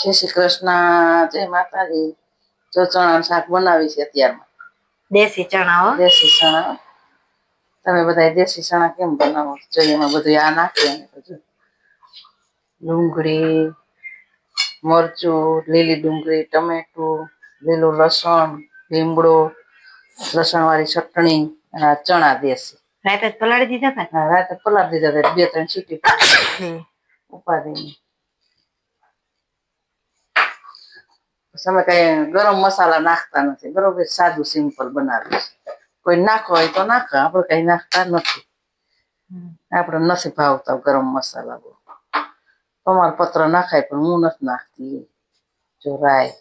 જય શ્રી કૃષ્ણ. જય માતાજી. જો ચણાનું શાક બનાવી છે અત્યારમાં. દેશી ચણા દેશી ચણા. તમે બધા દેશી ચણા કેમ બનાવો જો એમાં બધું આ નાખીએ ડુંગળી મરચું લીલી ડુંગળી ટમેટું લીલું લસણ લીમડો લસણ વાળી ચટણી અને આ ચણા દેશી. રાતે પલાળી દીધા હતા રાતે પલાળી દીધા હતા બે ત્રણ સીટી? ઉપાડીને. અમે કઈ ગરમ મસાલા નાખતા નથી. બરોબર? સાદું સિમ્પલ બનાવીએ કોઈ નાખો હોય તો નાખો, આપણે કઈ નાખતા નથી. આપણે નથી ભાવતા ગરમ મસાલા બહુ. તમારો પત્ર નાખાય પણ હું નથી નાખતી. જો રાય.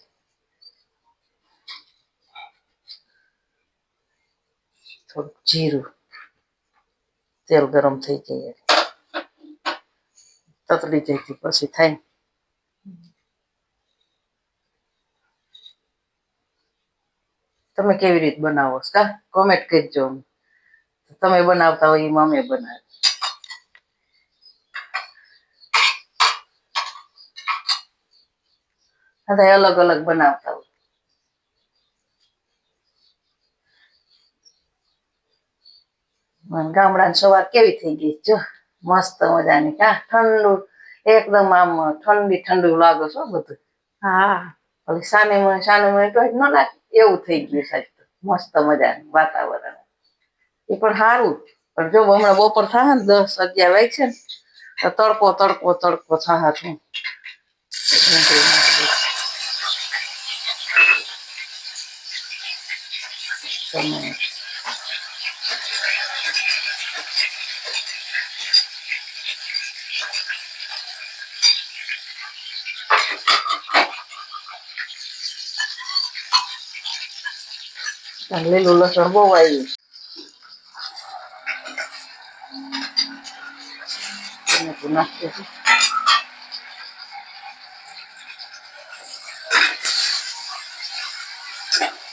થોડુંક જીરું. તેલ ગરમ થઈ જાય. તતલી જાય પછી થાય તમે કેવી રીત બનાવો કા? કોમેન્ટ કરજો તમે બનાવતા હોય એ મમ્મી બનાવે અલગ અલગ બનાવતા હોય. ગામડાની સવાર કેવી થઈ ગઈ જો. મસ્ત મજાની. કા? ઠંડુ. એકદમ આમ ઠંડી ઠંડુ લાગે છો બધું. હા. ઓલી સાને મને સાને મને તો ન લાગે એવું થઈ ગયું સાહેબ મસ્ત મજાનું વાતાવરણ. એ પણ સારું પણ જો હમણાં બપોર થાય ને, દસ અગિયાર વાગે છે ને તડકો તડકો તડકો થાય છે તમે લીલું લસણ બહુ આવ્યું છીએ.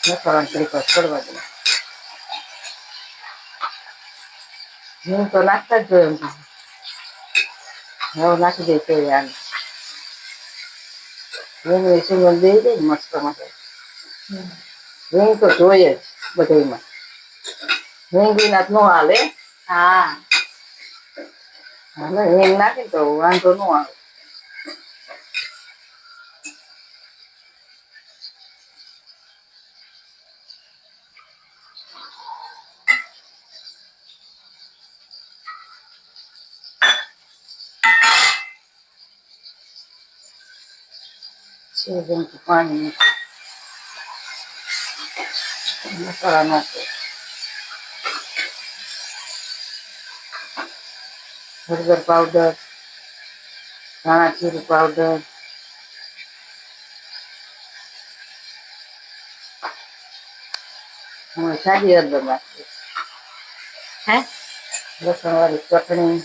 મસાલાનો તરીકો ચડવા દે હું તો નાખતા જ જોયું હવે નાખી દે તેલ આને રીંગણી સુગંધ દઈ દે મસ્ત મસ્ત રીંગ તો જોઈએ જ બધામાં રીંગણી ના નો હાલે હા હાલે રીંગ નાખી તો વાંધો નો આવે સેજન પાણી મસાલા નાખો હળદર પાવડર ધાણા જીરું પાવડર સાદી હળદર નાખીએ હે? લસણ વાળી ચટણી.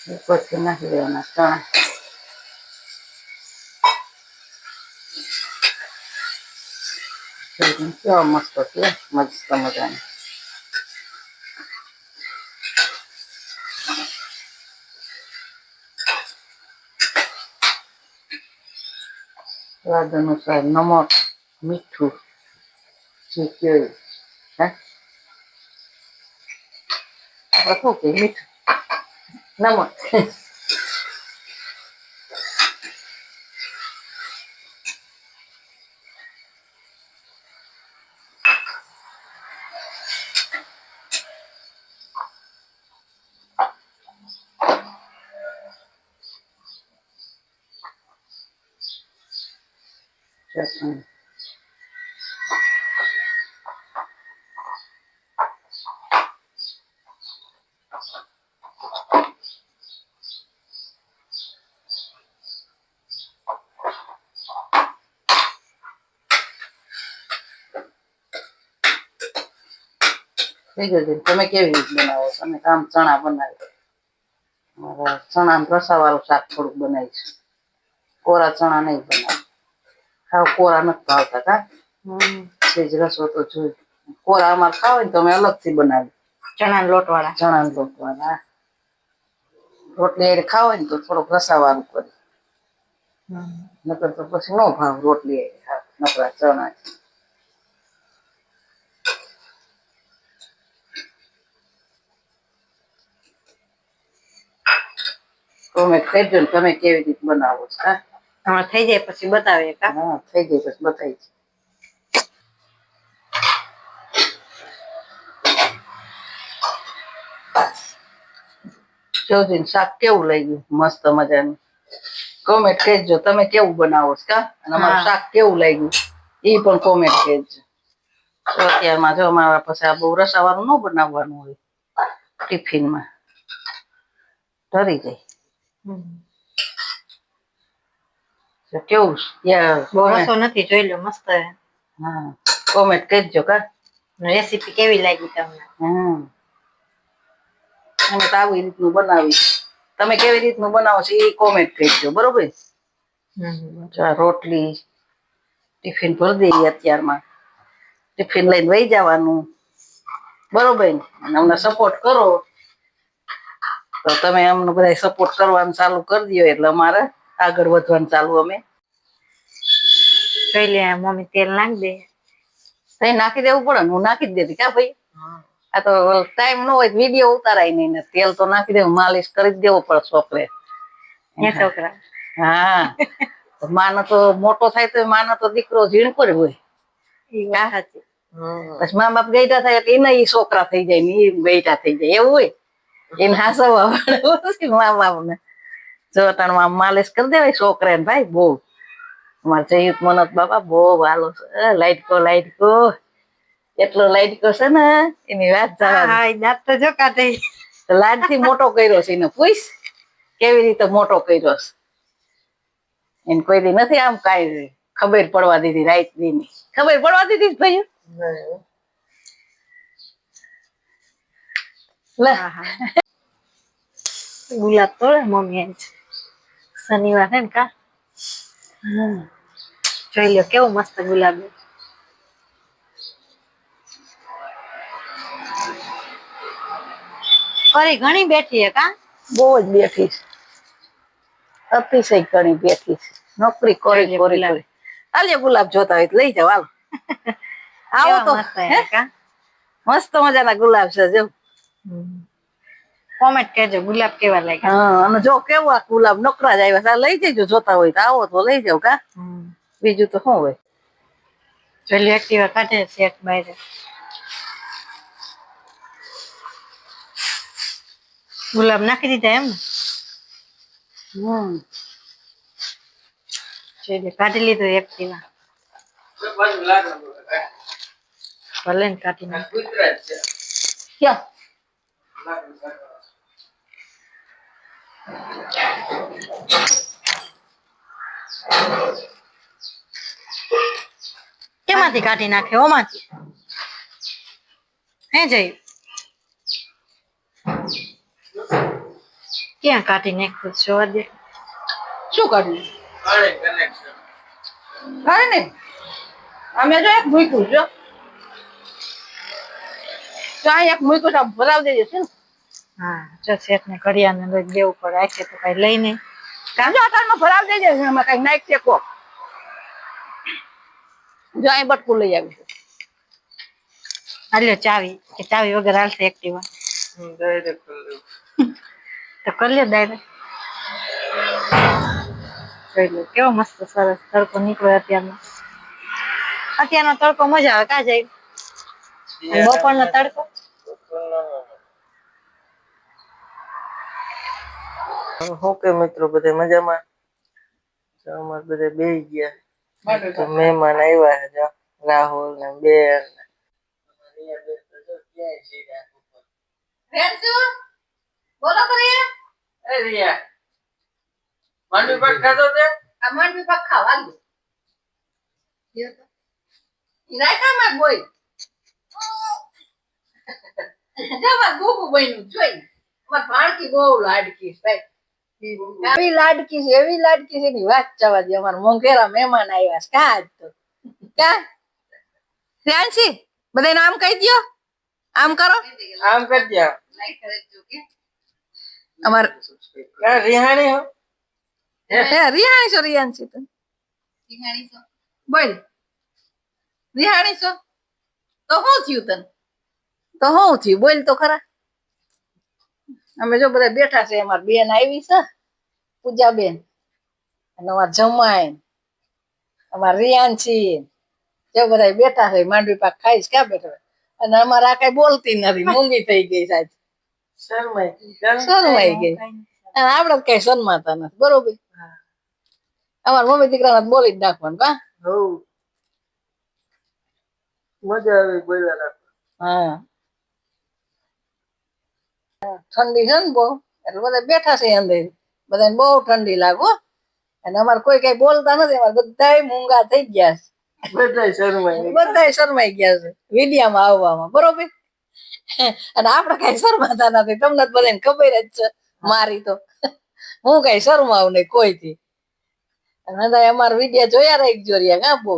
પછી નાખી દેવાના ચણા કેવા મસ્ત છે મસ્ત મજાની સ્વાદ અનુસાર નમક મીઠું જે કહેવાય હે આપણે શું કહીએ Naman. Yapmayın. થઈ છે. તમે કેવી રીતે બનાવો છો? અમે કામ ચણા બનાવી મારે ચણા રસા વાળું શાક થોડુંક બનાવીશું કોરા ચણા નહીં બનાવે ખાવ કોરા નથી ભાવતા કા. સેજ રસો તો જોઈ. કોરા અમારે ખાવ ને તો અમે અલગથી બનાવી ચણા લોટ વાળા ચણા લોટ વાળા રોટલી હારે ખાવ ને તો થોડોક રસાવાળું કરી નકર તો પછી નો ભાવ રોટલી નકરા ચણા તમે કહેજો ને તમે કેવી રીતે બનાવો છો હા? હા થઈ જાય પછી બતાવીએ કા હા. થઈ જાય પછી બતાવી છે શાક કેવું લઈ ગયું મસ્ત મજાનું. કોમેન્ટ કહેજો તમે કેવું બનાવો છો કા અને અમારું શાક કેવું લાગ્યું? એ પણ કોમેન્ટ કહેજો. તો અત્યારમાં જો અમારા પાસે આ બહુ રસાવાળું ન બનાવવાનું હોય ટિફિનમાં. ઢરી જાય. કેવું રસો નથી જોઈ લો મસ્ત હા. કોમેન્ટ કહેજો કા. રેસીપી કેવી લાગી તમને? હમ. અમે તો આવી રીતનું બનાવી તમે કેવી રીતનું બનાવો છો એ કોમેન્ટ કરજો બરોબર? રોટલી ટિફિન ભરી દઈએ અત્યારમાં. ટિફિન લઈને વહી જવાનું. બરોબર? ને અમને સપોર્ટ કરો. તો તમે અમને બધા સપોર્ટ કરવાનું ચાલુ કરી દો એટલે અમારે આગળ વધવાનું ચાલુ અમે. જોઈ લે મમ્મી તેલ નાખ દે. તઈ નાખી દેવું પડે હું નાખી જ દેતી કા ભાઈ? આ તો ટાઈમ ન હોય વીડિયો ઉતારાય નહીં ને તેલ તો નાખી દેવું માલિશ કરી જ દેવો પડે છોકરે. છોકરા. હા. માનો તો મોટો થાય તો માનો તો દીકરો ઝીણકો જ હોય પછી મા બાપ ગઈટા થાય એટલે એના ઈ છોકરા થઈ જાય ને એ ગઈટા થઈ જાય. એવું હોય? એને હાસવા પડે મા બાપ જો અટાણમાં માલિશ કરી દેવાય છોકરા ભાઈ બહુ. અમારે જયુત મનત બાબા બહુ હાલો છે. લાઈટકો લાઈટકો એટલો લાઈટકો છે ને એની વાત જવા તો જો કાઢે લાડથી મોટો કર્યો છે એને પૂછ કેવી રીતે મોટો કર્યો છે. એને કોઈ દી નથી આમ કાંઈ ખબર પડવા દીધી રાઈતની ખબર પડવા દીધી ભાઈ લે ગુલાબ તોડે મમ્મી આજ શનિવાર હે ને કા જોઈ લો કેવું મસ્ત ગુલાબ. કરી ઘણી બેઠી હે કા બહુ જ બેઠી છે અતિશય ઘણી બેઠી છે નોકરી કરી કરી ગુલાબ. કરી આલે ગુલાબ જોતા હોય તો લઈ જાવ હાલો આવો તો મસ્ત મજાના ગુલાબ છે જો કોમેન્ટ કરજો ગુલાબ કેવા લાગ્યા? હા અને જો કેવા ગુલાબ નકરા જ આવ્યા લઈ જજો જોતા હોય તો આવો તો લઈ જાવ કા? બીજું તો શું હોય? પેલી એક્ટિવા કાઢે શેઠ બહાર ગુલાબ નાખી દીધા એમ ને? કાઢી લીધું એક્ટિવા ભલે ને કાઢી નાખ. ક્યાં? કેમાંથી કાઢી નાખે? ઓમાંથી. હે જઈ ક્યાં કાઢી નાખ્યું છે? જોવા દે. શું કાઢ્યું? કાંઈ ને અમે જો એક ભૂખ્યું જો ત્યાં એક મૂક્યું છે ભરાવ દેજે છે ને? હા જો શેઠ ને ઘડિયાળને લઈ દેવું પડે આખે તો કઈ લઈ નહીં. કાંજો અટાણમાં ભરાવ દેજે એમાં કઈ નાઈક ટેકો જો અહીં બટકું લઈ આવીશું. હાલ્યો ચાવી કે ચાવી વગર હાલશે એક્ટિવા તો કરી લ્યો ડાયરેક્ટ કેવો મસ્ત સરસ તડકો નીકળ્યો અત્યારનો. અત્યારનો તડકો મજા આવે કા જાય? બપોરનો તડકો? ઓકે મિત્રો બધા મજામાં? અમારે બધા બે ગયા. તો. મહેમાન આવ્યા હતા રાહુલ ને બેન. ઉપર. બોલો કરીએ એ રિયા, માંડવી પાક ખાધો તે? આ માંડવી પાક ખાવા દો નાયકામાં બોય. જવા ગોગું બન્યું જોઈ. અમાર ભાણકી બહુ લાડકી છે એવી લાડકી છે એવી લાડકી છે ની વાત જવા દે અમારા મોંઘેરા મહેમાન આવ્યા છે. કાજ તો? કા? રિયાંશી બધા નામ કહી દો આમ કરો. આમ કરજે અમાર ક્યાં રિહાણી હો. હે રિહાણી છો રિયાંશી તો બોલ. રિહાણી છો? તો શું થયું તને? તો હું થયું? બોલ તો ખરા. અમે જો બધા બેઠા છે અમાર બેન આવી છે પૂજા બેન અને અમાર જમાઈ. અમાર રિયાંશી જો બધા બેઠા છે માંડવી પાક ખાઈશ ક્યાં બેઠા અને અમારે આ કઈ બોલતી નથી મૂંગી થઈ ગઈ સાહેબ. શરમાઈ ગઈ. અને આપડે કઈ શરમાતા નથી બરોબર? અમાર મમ્મી દીકરાને બોલી જ નાખવાનું કા? મજા આવી બોલ્યા હા. ઠંડી છે ને બહુ એટલે બધા બેઠા છે અંદર. બધાને બહુ ઠંડી લાગો અને અમારે કોઈ કઈ બોલતા નથી અમારે બધા મૂંગા થઈ ગયા છે. બધા શરમાઈ ગયા. છે વિડિયામાં આવવામાં. બરોબર? અને આપણે કઈ શરમાતા નથી. તમને બધાને ખબર જ છે મારી તો. હું કઈ શરમાવ નહીં કોઈથી. અને બધા અમારા વિડિયા જોયા રાખજો રહ્યા હા બહુ.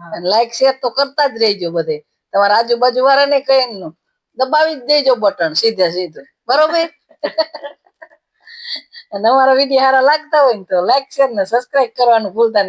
અને લાઈક શેર તો કરતા જ રહેજો બધે. તમારા આજુબાજુ વાળાને કઈ નું દબાવી જ દેજો બટન સીધે સીધું. બરોબર? અને અમારા વીડિયો સારા લાગતા હોય ને તો લાઈક શેર ને સબસ્ક્રાઇબ કરવાનું ભૂલતા નહીં.